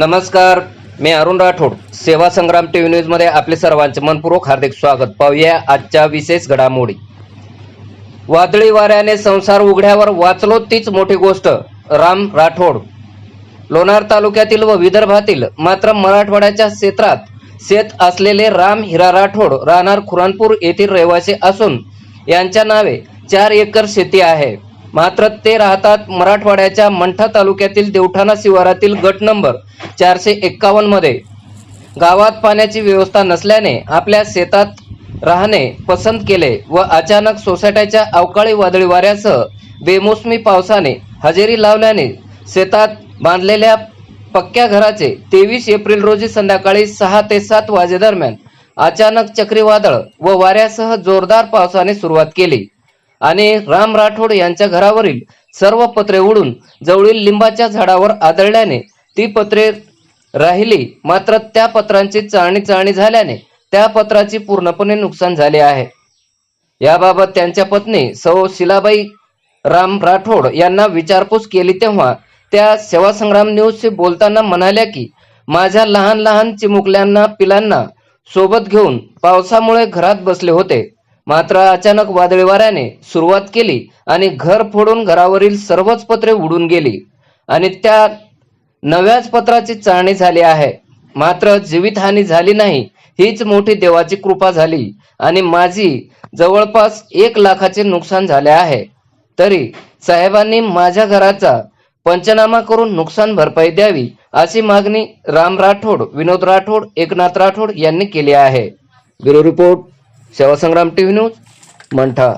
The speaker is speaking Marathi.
नमस्कार मी अरुण राठोड. सेवा संग्राम टीव्ही न्यूजमध्ये आपले सर्वांचे मनपूर्वक हार्दिक स्वागत. पाहूया आजच्या विशेष घडामोडी. वादळी वाऱ्याने संसार उघड्यावर वाचलो तीच मोठी गोष्ट राम राठोड. लोणार तालुक्यातील व विदर्भातील मात्र मराठवाड्याच्या क्षेत्रात शेत असलेले राम हिरा राठोड राहणार खुरानपूर येथील रहिवासी असून यांच्या नावे चार एकर शेती आहे. मात्र ते राहतात मराठवाड्याच्या मंठा तालुक्यातील देवठाणा शिवारातील गट नंबर चारशे एक्कावन्नमध्ये. गावात पाण्याची व्यवस्था नसल्याने आपल्या शेतात राहणे पसंत केले व अचानक सोसायट्याच्या अवकाळी वादळी वाऱ्यासह बेमोसमी पावसाने हजेरी लावल्याने शेतात बांधलेल्या पक्क्या घराचे तेवीस एप्रिल रोजी संध्याकाळी सहा ते सात वाजेदरम्यान अचानक चक्रीवादळ व वाऱ्यासह जोरदार पावसाने सुरुवात केली. आणि राम राठोड यांच्या घरावरील सर्व पत्रे उडून जवळील लिंबाच्या झाडावर आदळल्याने ती पत्रे राहिली. मात्र त्या पत्रांची चाळणी चाळणी झाल्याने त्या पत्राची पूर्णपणे नुकसान झाले आहे. याबाबत त्यांच्या पत्नी सौ शिलाबाई राम राठोड यांना विचारपूस केली तेव्हा त्या सेवा संग्राम न्यूजशी बोलताना म्हणाल्या की माझ्या लहान लहान चिमुकल्यांना पिलांना सोबत घेऊन पावसामुळे घरात बसले होते. मात्र अचानक वादळी वाऱ्याने सुरुवात केली आणि घर फोडून घरावरील सर्वच पत्रे उडून गेली. आणि त्या नव्याच पत्राची चाळणी झाली आहे. मात्र जीवितहानी झाली नाही हीच मोठी देवाची कृपा झाली आणि माझी जवळपास एक लाखाचे नुकसान झाले आहे. तरी साहेबांनी माझ्या घराचा पंचनामा करून नुकसान भरपाई द्यावी अशी मागणी राम राठोड विनोद राठोड एकनाथ राठोड यांनी केली आहे. Bureau report. Sevasangram T V news Mantha.